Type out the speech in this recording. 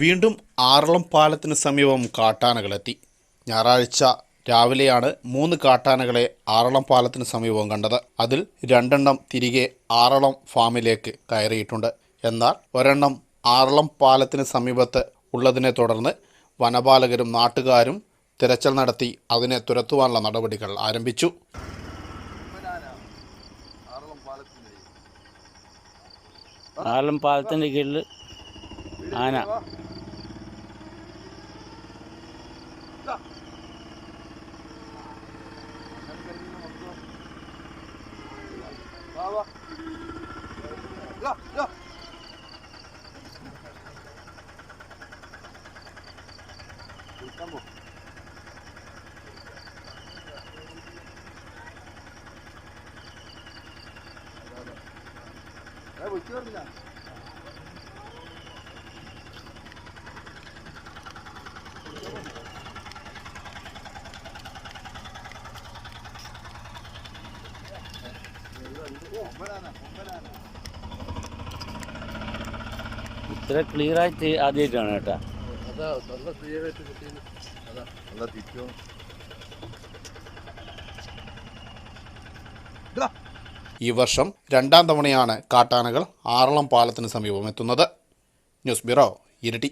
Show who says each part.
Speaker 1: വീണ്ടും ആറളം പാലത്തിന് സമീപം കാട്ടാനകളെത്തി. ഞായറാഴ്ച രാവിലെയാണ് മൂന്ന് കാട്ടാനകളെ ആറളം പാലത്തിന് സമീപം കണ്ടത്. അതിൽ രണ്ടെണ്ണം തിരികെ ആറളം ഫാമിലേക്ക് കയറിയിട്ടുണ്ട്. എന്നാൽ ഒരെണ്ണം ആറളം പാലത്തിന് സമീപത്ത് ഉള്ളതിനെ തുടർന്ന് വനപാലകരും നാട്ടുകാരും തിരച്ചിൽ നടത്തി അതിനെ തുരത്തുവാനുള്ള നടപടികൾ ആരംഭിച്ചു.
Speaker 2: ആറളം പാലത്തിന്റെ കീഴിൽ ആന. Stop. Bravo. Là, là. Estamos. Bravo, Jordan. ഇത്ര ക്ലിയർ ആയിട്ട് ആദ്യമായിട്ടാണ് കേട്ടോ.
Speaker 3: അതാ നല്ല ക്ലിയർ ആയിട്ട് കിട്ടിയത്. അതാ നല്ല തിരിച്ചോ.
Speaker 1: ഈ വർഷം രണ്ടാം തവണയാണ് കാട്ടാനകൾ ആറളം പാലത്തിന് സമീപം എത്തുന്നത്. ന്യൂസ് ബ്യൂറോ ഇരട്ടി.